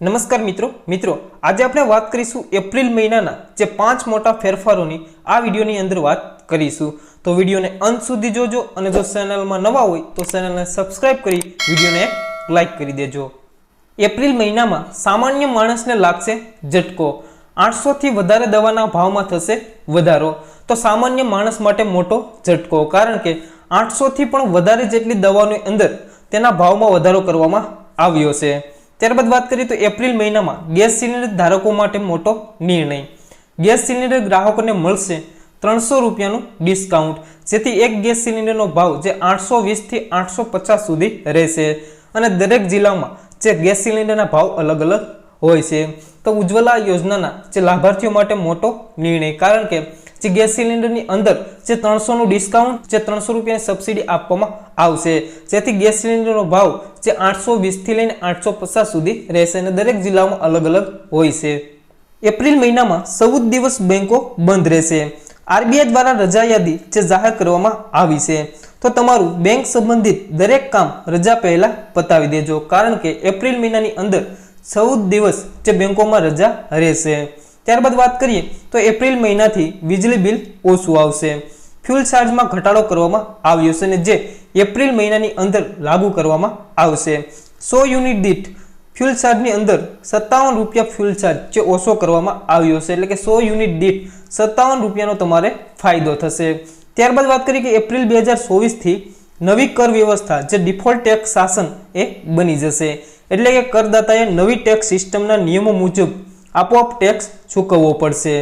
નમસ્કાર મિત્રો. મિત્રો, આજે આપણે વાત કરીશું એપ્રિલ મહિનાના જે પાંચ મોટા ફેરફારોની. આ વિડીયોની અંદર વાત કરીશું. તો વિડીયોને અંત સુધી જોજો અને જો ચેનલમાં નવા હોય તો ચેનલને સબસ્ક્રાઇબ કરી વિડીયોને લાઇક કરી દેજો. એપ્રિલ મહિનામાં સામાન્ય માણસને લાગશે ઝટકો. આઠસોથી વધારે દવાના ભાવમાં થશે વધારો. તો સામાન્ય માણસ માટે મોટો ઝટકો. કારણ કે આઠસોથી પણ વધારે જેટલી દવાની અંદર તેના ભાવમાં વધારો કરવામાં આવ્યો છે. ત્યારબાદ વાત કરીએ તો એપ્રિલ મહિનામાં ગેસ સિલિન્ડર ધારકો માટે મોટો નિર્ણય. ગેસ સિલિન્ડર ગ્રાહકોને મળશે ત્રણસો રૂપિયાનું ડિસ્કાઉન્ટ. જેથી એક ગેસ સિલિન્ડરનો ભાવ જે આઠસો વીસથી આઠસો પચાસ સુધી રહેશે. અને દરેક જિલ્લામાં જે ગેસ સિલિન્ડરના ભાવ અલગ અલગ હોય છે. તો ઉજ્જવલા યોજનાના જે લાભાર્થીઓ માટે મોટો નિર્ણય. કારણ કે જે ગેસ સિલિન્ડરની અંદર જે ત્રણસોનું ડિસ્કાઉન્ટ જે ત્રણસો રૂપિયાની સબસિડી આપવામાં આવશે. જેથી ગેસ સિલિન્ડરનો ભાવ જે આઠસો વીસથી લઈને આઠસો પચાસ સુધી રહેશે અને દરેક જિલ્લામાં અલગ અલગ હોય છે. એપ્રિલ મહિનામાં ચૌદ દિવસ બેંકો બંધ રહેશે. આરબીઆઈ દ્વારા રજા યાદી જે જાહેર કરવામાં આવી છે. તો તમારું બેંક સંબંધિત દરેક કામ રજા પહેલા પતાવી દેજો. કારણ કે એપ્રિલ મહિનાની અંદર ચૌદ દિવસ જે બેંકોમાં રજા રહેશે. ત્યારબાદ વાત કરીએ તો એપ્રિલ મહિનાથી વીજળી બિલ ઓછું આવશે. ફ્યુલ ચાર્જમાં ઘટાડો કરવામાં આવ્યો છે અને જે એપ્રિલ મહિનાની અંદર લાગુ કરવામાં આવશે. સો યુનિટ દીઠ ફ્યુલ ચાર્જની અંદર સત્તાવન રૂપિયા ફ્યુલ ચાર્જ જે ઓછો કરવામાં આવ્યો છે, એટલે કે સો યુનિટ દીઠ સત્તાવન રૂપિયાનો તમારે ફાયદો થશે. ત્યારબાદ વાત કરીએ કે એપ્રિલ બે હજાર ચોવીસથી નવી કર વ્યવસ્થા જે ડિફોલ્ટ ટેક્સ શાસન એ બની જશે. એટલે કે કરદાતાએ નવી ટેક્સ સિસ્ટમના નિયમો મુજબ આપોઆપ ટેક્સ ચૂકવવો પડશે.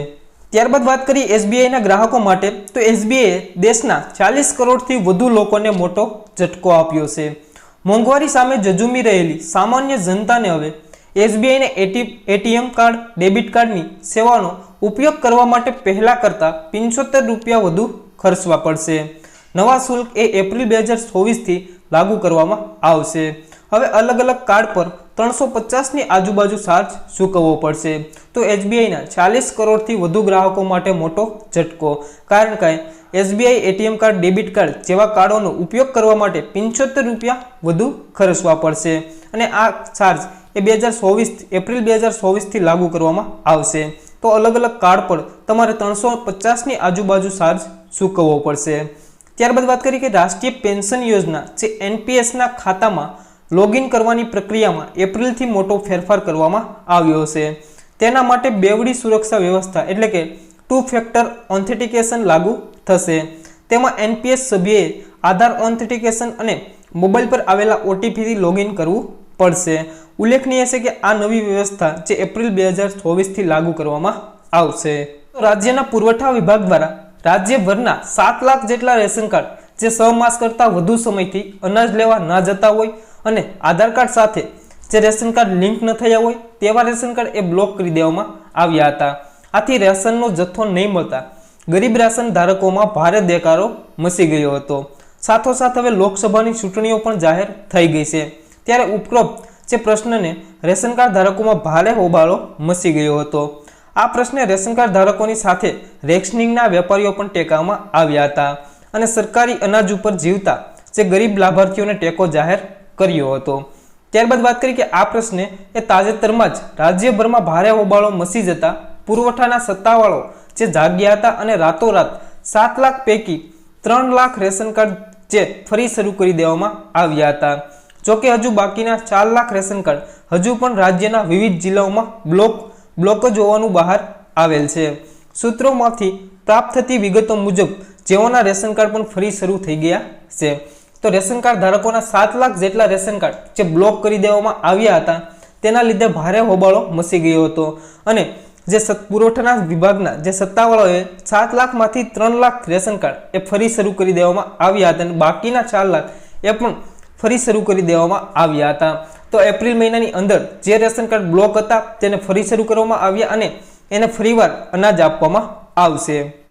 ત્યારબાદ વાત કરીએ એસબીઆઈના ગ્રાહકો માટે, તો એસબીઆઈએ દેશના ચાલીસ કરોડથી વધુ લોકોને મોટો ઝટકો આપ્યો છે. મોંઘવારી સામે જજુમી રહેલી સામાન્ય જનતાને હવે એસબીઆઈને એટી, એટીએમ કાર્ડ, ડેબિટ કાર્ડની સેવાનો ઉપયોગ કરવા માટે પહેલાં કરતાં પંચોતેર રૂપિયા વધુ ખર્ચવા પડશે. નવા શુલ્ક એ એપ્રિલ બે હજાર ચોવીસથી લાગુ કરવામાં આવશે. હવે અલગ અલગ કાર્ડ પર ત્રણસો પચાસની આજુબાજુ ચાર્જ ચૂકવવો પડશે. તો એસબીઆઈના ચાલીસ કરોડથી વધુ ગ્રાહકો માટે મોટો ઝટકો. કારણ કે SBI ATM card, debit card જેવા કાર્ડોનો ઉપયોગ કરવા માટે પંચોતેર રૂપિયા વધુ ખર્ચવા પડશે. અને આ ચાર્જ એ બે હજાર ચોવીસ એપ્રિલ બે હજાર ચોવીસથી લાગુ કરવામાં આવશે. તો અલગ અલગ કાર્ડ પર તમારે ત્રણસો પચાસની આજુબાજુ ચાર્જ ચૂકવવો પડશે. ત્યારબાદ વાત કરીએ કે રાષ્ટ્રીય પેન્શન યોજના જે એનપીએસના ખાતામાં લોગિન કરવાની પ્રક્રિયામાં એપ્રિલથી મોટો ફેરફાર કરવામાં આવ્યો છે તેના માટે બેવડી સુરક્ષા વ્યવસ્થા એટલે કે ટુ ફેક્ટર ઓથેન્ટિકેશન લાગુ થશે. તેમાં એનપીએસ સભ્યએ આધાર ઓથેન્ટિકેશન અને મોબાઈલ પર આવેલા ઓટીપીથી લોગિન કરવું પડશે. ઉલ્લેખનીય છે કે આ નવી વ્યવસ્થા જે એપ્રિલ બે હજાર ચોવીસથી લાગુ કરવામાં આવશે. રાજ્યના પુરવઠા વિભાગ દ્વારા રાજ્યભરના સાત લાખ જેટલા રેશન કાર્ડ જે છ માસ કરતાં વધુ સમયથી અનાજ લેવા ના જતા હોય અને આધાર કાર્ડ સાથે જે રેશન કાર્ડ લિંક ન થયા હોય તેવા રેશન કાર્ડ એ બ્લોક કરી દેવામાં આવ્યા હતા. આથી રેશનનો જથ્થો નહીં મળતા ગરીબ રાશન ધારકોમાં ભારે દેકારો મચી ગયો હતો. સાથોસાથ હવે લોકસભાની ચૂંટણીઓ પણ જાહેર થઈ ગઈ છે. ત્યારે ઉપરોક્ત જે પ્રશ્નને રેશન કાર્ડ ધારકોમાં ભારે હોબાળો મચી ગયો હતો. આ પ્રશ્ને રેશન કાર્ડ ધારકોની સાથે રેશનિંગના વેપારીઓ પણ ટેકામાં આવ્યા હતા અને સરકારી અનાજ ઉપર જીવતા જે ગરીબ લાભાર્થીઓને ટેકો જાહેર કર્યો હતો. ત્યારબાદ વાત કરી કે આ પ્રશ્ને એ તાજેતરમાં જ રાજ્યભરમાં ભારે હોબાળો મસી જતા પુરવઠાના સત્તાવાળો જે જાગ્યા હતા અને રાતોરાત સાત લાખ પૈકી ત્રણ લાખ રેશન કાર્ડ જે ફરી શરૂ કરી દેવામાં આવ્યા હતા. જોકે હજુ બાકીના ચાર લાખ રેશન કાર્ડ હજુ પણ રાજ્યના વિવિધ જિલ્લાઓમાં બ્લોક બ્લોક જ હોવાનું બહાર આવેલ છે. સૂત્રોમાંથી પ્રાપ્ત થતી વિગતો મુજબ, જેઓના રેશન કાર્ડ પણ ફરી શરૂ થઈ ગયા છે. તો રેશન કાર્ડ ધારકોના સાત લાખ જેટલા રેશન કાર્ડ જે બ્લોક કરી દેવામાં આવ્યા હતા, તેના લીધે ભારે હોબાળો મસી ગયો હતો. અને જે પુરવઠાના વિભાગના જે સત્તાવાળાઓએ સાત લાખમાંથી ત્રણ લાખ રેશન કાર્ડ એ ફરી શરૂ કરી દેવામાં આવ્યા હતા અને બાકીના ચાર લાખ એ પણ ફરી શરૂ કરી દેવામાં આવ્યા હતા. તો એપ્રિલ મહિનાની અંદર જે રેશન કાર્ડ બ્લોક હતા, તેને ફરી શરૂ કરવામાં આવ્યા અને એને ફરીવાર અનાજ આપવામાં આવશે.